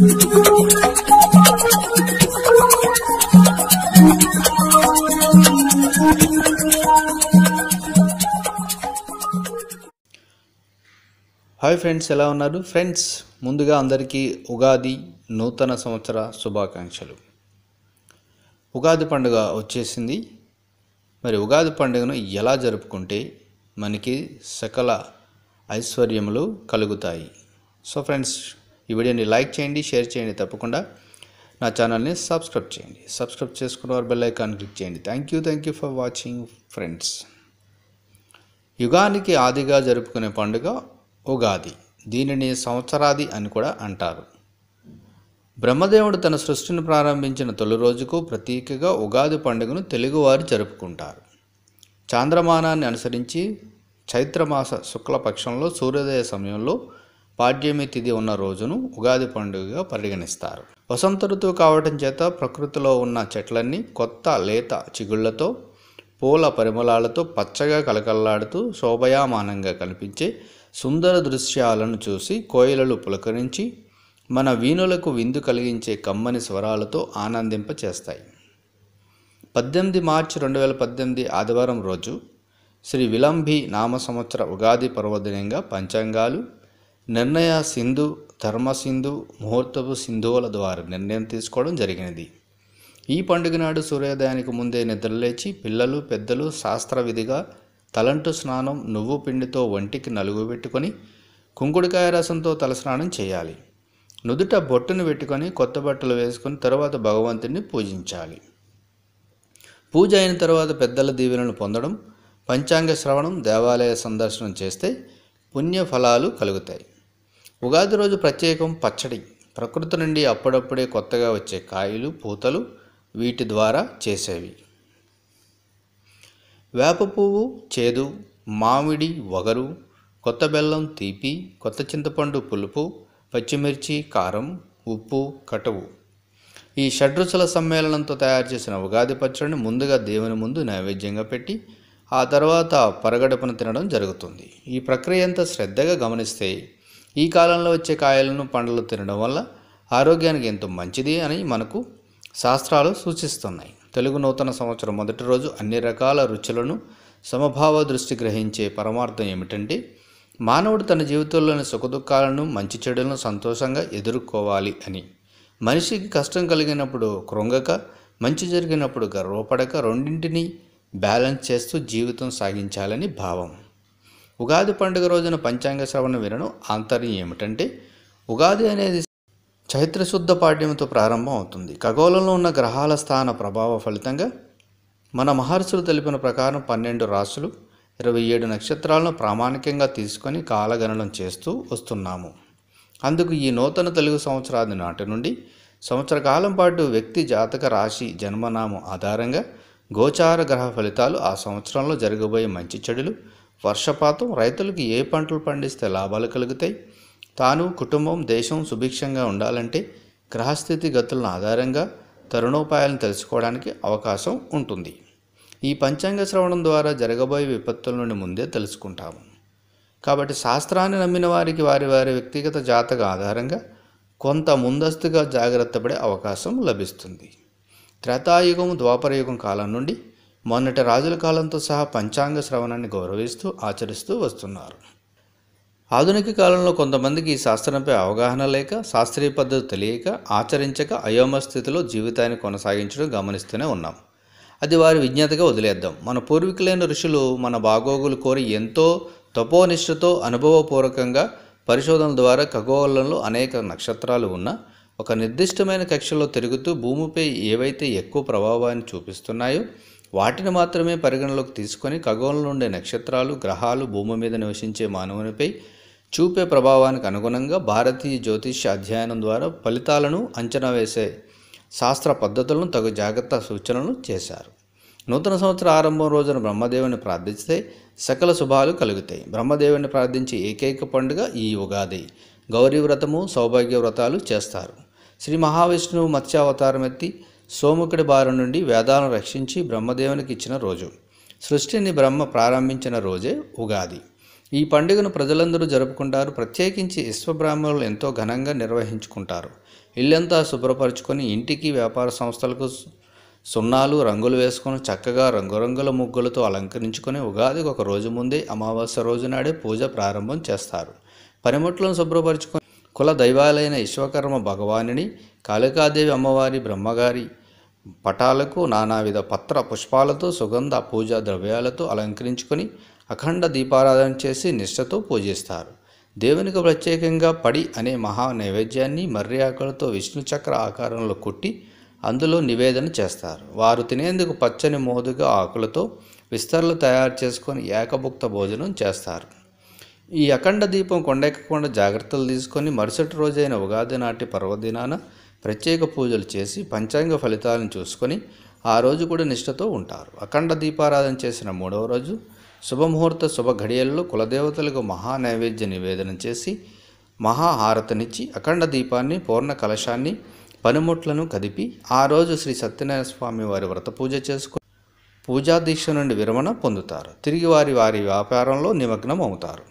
Hi friends ఎలా ఉన్నారు? Friends ముందుగా అందరికీ ఉగాది నూతన సంవత్సర శుభాకాంక్షలు. ఉగాది పండుగ వచ్చేసింది. మరి ఉగాది పండుగను ఎలా జరుపుకుంటే మనకి సకల ఐశ్వర్యములు కలుగుతాయి. సో ఫ్రెండ్స్ ఈ వీడియోని లైక్ చేయండి షేర్ చేయండి తప్పకుండా. నా ఛానల్ని సబ్స్క్రైబ్ చేయండి. సబ్స్క్రైబ్ చేసుకున్న వారు బెల్ ఐకాన్ క్లిక్ చేయండి. Thank you thank you for watching friends యుగానికి ఆదిగా జరుపుకునే పండుగ ఉగాది. దీనిని సంవత్సరాది అని కూడా అంటారు. బ్రహ్మదేవుడు తన సృష్టిని ప్రారంభించిన తొలి రోజుకు ప్రతీకగా ఉగాది పండుగను తెలుగువారు జరుపుకుంటారు. చాంద్రమానాన్ని అనుసరించి చైత్రమాస శుక్లపక్షంలో సూర్యోదయ సమయంలో పాడ్యమి తిథి ఉన్న రోజును ఉగాది పండుగగా పరిగణిస్తారు. వసంత ఋతువు కావటం చేత ప్రకృతిలో ఉన్న చెట్లన్నీ కొత్త లేత చిగుళ్ళతో పూల పరిమళాలతో పచ్చగా కలకల్లాడుతూ శోభయామానంగా కనిపించే సుందర దృశ్యాలను చూసి కోయిలలు పులకరించి మన వీణులకు విందు కలిగించే కమ్మని స్వరాలతో ఆనందింపచేస్తాయి. పద్దెనిమిది మార్చి రెండు వేల పద్దెనిమిది ఆదివారం రోజు శ్రీ విలంబి నామ సంవత్సర ఉగాది పర్వదినంగా పంచాంగాలు నిర్ణయ సింధు ధర్మ సింధు ముహూర్తపు సింధువుల ద్వారా నిర్ణయం తీసుకోవడం జరిగినది. ఈ పండుగ నాడు సూర్యోదయానికి ముందే నిద్రలేచి పిల్లలు పెద్దలు శాస్త్రవిధిగా తలంటు స్నానం నువ్వు పిండితో ఒంటికి నలుగు పెట్టుకొని కుంకుడుకాయ రసంతో తలస్నానం చేయాలి. నుదుట బొట్టును పెట్టుకొని కొత్త బట్టలు వేసుకొని తర్వాత భగవంతుడిని పూజించాలి. పూజ అయిన తర్వాత పెద్దల దీవెనలు పొందడం పంచాంగ శ్రవణం దేవాలయ సందర్శనం చేస్తే పుణ్య ఫలాలు కలుగుతాయి. ఉగాది రోజు ప్రత్యేకం పచ్చడి. ప్రకృతి నుండి అప్పుడప్పుడే కొత్తగా వచ్చే కాయలు పూతలు వీటి ద్వారా చేసేవి. వేప పువ్వు చేదు మామిడి వగరు కొత్త బెల్లం తీపి కొత్త చింతపండు పులుపు పచ్చిమిర్చి కారం ఉప్పు కటువు. ఈ షడ్రుచుల సమ్మేళనంతో తయారు చేసిన ఉగాది పచ్చడిని ముందుగా దేవుని ముందు నైవేద్యంగా పెట్టి ఆ తర్వాత పరగడుపున తినడం జరుగుతుంది. ఈ ప్రక్రియ అంతా శ్రద్ధగా గమనిస్తే ఈ కాలంలో వచ్చే కాయలను పండ్లు తినడం వల్ల ఆరోగ్యానికి ఎంతో మంచిది అని మనకు శాస్త్రాలు సూచిస్తున్నాయి. తెలుగు నూతన సంవత్సరం మొదటి రోజు అన్ని రకాల రుచులను సమభావ దృష్టి గ్రహించే పరమార్థం ఏమిటంటే మానవుడు తన జీవితంలోని సుఖదుఖాలను మంచి చెడులను సంతోషంగా ఎదుర్కోవాలి అని. మనిషికి కష్టం కలిగినప్పుడు కృంగక మంచి జరిగినప్పుడు గర్వపడక రెండింటినీ బ్యాలెన్స్ చేస్తూ జీవితం సాగించాలని భావం. ఉగాది పండుగ రోజున పంచాంగ శ్రవణం వినను. ఆంతర్యం ఏమిటంటే ఉగాది అనేది చైత్రశుద్ధ పాడ్యంతో ప్రారంభం అవుతుంది. ఖగోళంలో ఉన్న గ్రహాల స్థాన ప్రభావ ఫలితంగా మన మహర్షులు తెలిపిన ప్రకారం పన్నెండు రాసులు ఇరవై ఏడు నక్షత్రాలను ప్రామాణికంగా తీసుకొని కాలగణనం చేస్తూ వస్తున్నాము. అందుకు ఈ నూతన తెలుగు సంవత్సరాది నాటి నుండి సంవత్సర కాలం పాటు వ్యక్తి జాతక రాశి జన్మనామం ఆధారంగా గోచార గ్రహ ఫలితాలు ఆ సంవత్సరంలో జరగబోయే మంచి చెడులు వర్షపాతం రైతులకు ఏ పంటలు పండిస్తే లాభాలు కలుగుతాయి? తాను కుటుంబం దేశం సుభిక్షంగా ఉండాలంటే గ్రహస్థితి గతులను ఆధారంగా తరుణోపాయాలను తెలుసుకోవడానికి అవకాశం ఉంటుంది. ఈ పంచాంగ శ్రవణం ద్వారా జరగబోయే విపత్తుల నుండి ముందే తెలుసుకుంటాము. కాబట్టి శాస్త్రాన్ని నమ్మిన వారికి వారి వారి వ్యక్తిగత జాతక ఆధారంగా కొంత ముందస్తుగా జాగ్రత్త పడే అవకాశం లభిస్తుంది. త్రేతాయుగం ద్వాపరయుగం కాలం నుండి మొన్నటి రాజుల కాలంతో సహా పంచాంగ శ్రవణాన్ని గౌరవిస్తూ ఆచరిస్తూ వస్తున్నారు. ఆధునిక కాలంలో కొంతమందికి ఈ శాస్త్రంపై అవగాహన లేక శాస్త్రీయ పద్ధతి తెలియక ఆచరించక అయోమ స్థితిలో జీవితాన్ని కొనసాగించడం గమనిస్తూనే ఉన్నాం. అది వారి విజ్ఞతగా వదిలేద్దాం. మన పూర్వీకులైన ఋషులు మన బాగోగులు కోరి ఎంతో తపోనిష్ఠతో అనుభవపూర్వకంగా పరిశోధనల ద్వారా ఖగోళంలో అనేక నక్షత్రాలు ఉన్న ఒక నిర్దిష్టమైన కక్షలో తిరుగుతూ భూమిపై ఏవైతే ఎక్కువ ప్రభావాన్ని చూపిస్తున్నాయో వాటిని మాత్రమే పరిగణలోకి తీసుకొని ఖగోళంలో ఉండే నక్షత్రాలు గ్రహాలు భూమి మీద నివసించే మానవునిపై చూపే ప్రభావానికి అనుగుణంగా భారతీయ జ్యోతిష్య అధ్యయనం ద్వారా ఫలితాలను అంచనా వేసే శాస్త్ర పద్ధతులను తగు జాగ్రత్త సూచనలు చేశారు. నూతన సంవత్సర ఆరంభం రోజున బ్రహ్మదేవుని ప్రార్థిస్తే సకల శుభాలు కలుగుతాయి. బ్రహ్మదేవుని ప్రార్థించే ఏకైక పండుగ ఈ ఉగాది. గౌరీ వ్రతము సౌభాగ్య వ్రతాలు చేస్తారు. శ్రీ మహావిష్ణువు మత్స్యావతారం ఎత్తి సోముకుడి బారి నుండి వేదాలను రక్షించి బ్రహ్మదేవునికి ఇచ్చిన రోజు. సృష్టిని బ్రహ్మ ప్రారంభించిన రోజే ఉగాది. ఈ పండుగను ప్రజలందరూ జరుపుకుంటారు. ప్రత్యేకించి విశ్వబ్రాహ్మణులు ఎంతో ఘనంగా నిర్వహించుకుంటారు. ఇల్లంతా శుభ్రపరచుకొని ఇంటికి వ్యాపార సంస్థలకు సున్నాలు రంగులు వేసుకొని చక్కగా రంగురంగుల ముగ్గులతో అలంకరించుకొని ఉగాదికి ఒక రోజు ముందే అమావాస్య రోజు నాడే పూజ ప్రారంభం చేస్తారు. పనిముట్లను శుభ్రపరచుకొని కుల దైవాలైన విశ్వకర్మ భగవానిని కాళికాదేవి అమ్మవారి బ్రహ్మగారి పటాలకు నానావిధ పత్ర పుష్పాలతో సుగంధ పూజా ద్రవ్యాలతో అలంకరించుకొని అఖండ దీపారాధన చేసి నిష్ఠతో పూజిస్తారు. దేవునికి ప్రత్యేకంగా పడి అనే మహా నైవేద్యాన్ని మర్రి ఆకులతో విష్ణు చక్ర ఆకారంలో కుట్టి అందులో నివేదన చేస్తారు. వారు తినేందుకు పచ్చని మోదుగా ఆకులతో విస్తరలు తయారు చేసుకొని ఏకభుక్త భోజనం చేస్తారు. ఈ అఖండ దీపం కొండెక్కకుండా జాగ్రత్తలు తీసుకొని మరుసటి రోజైన ఉగాది నాటి పర్వదినాన ప్రత్యేక పూజలు చేసి పంచాంగ ఫలితాలను చూసుకొని ఆ రోజు కూడా నిష్ఠతో ఉంటారు. అఖండ దీపారాధన చేసిన మూడవ రోజు శుభముహూర్త శుభ ఘడియల్లో కులదేవతలకు మహా నైవేద్య నివేదన చేసి మహాహారతనిచ్చి అఖండ దీపాన్ని పూర్ణ కలశాన్ని పనిముట్లను కదిపి ఆ రోజు శ్రీ సత్యనారాయణ స్వామి వారి వ్రత పూజ చేసుకుని పూజా దీక్ష నుండి విరమణ పొందుతారు. తిరిగి వారి వారి వ్యాపారంలో నిమగ్నం అవుతారు.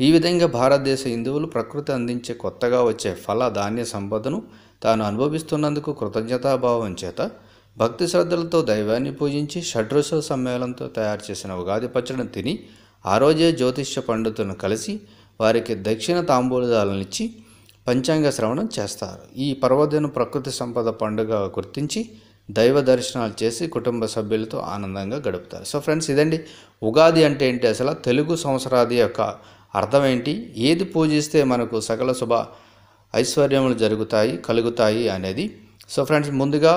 ఈ విధంగా భారతదేశ హిందువులు ప్రకృతి అందించే కొత్తగా వచ్చే ఫల ధాన్య సంపదను తాను అనుభవిస్తున్నందుకు కృతజ్ఞతాభావం చేత భక్తి శ్రద్ధలతో దైవాన్ని పూజించి షడ్రుసుల సమ్మేళనంతో తయారు చేసిన ఉగాది పచ్చడిని తిని ఆ రోజే జ్యోతిష్య పండితులను కలిసి వారికి దక్షిణ తాంబూలదాలనిచ్చి పంచాంగ శ్రవణం చేస్తారు. ఈ పర్వదిన ప్రకృతి సంపద పండుగ గుర్తించి దైవ దర్శనాలు చేసి కుటుంబ సభ్యులతో ఆనందంగా గడుపుతారు. సో ఫ్రెండ్స్ ఇదండి. ఉగాది అంటే ఏంటి? అసలు తెలుగు సంవత్సరాది యొక్క అర్థం ఏంటి? ఏది పూజిస్తే మనకు సకల శుభ ఐశ్వర్యములు జరుగుతాయి కలుగుతాయి అనేది. సో ఫ్రెండ్స్ ముందుగా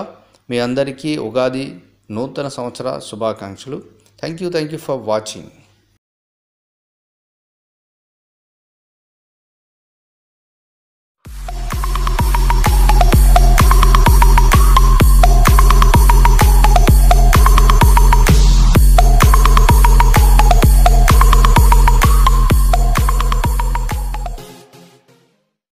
మీ అందరికీ ఉగాది నూతన సంవత్సర శుభాకాంక్షలు. Thank you thank you for watching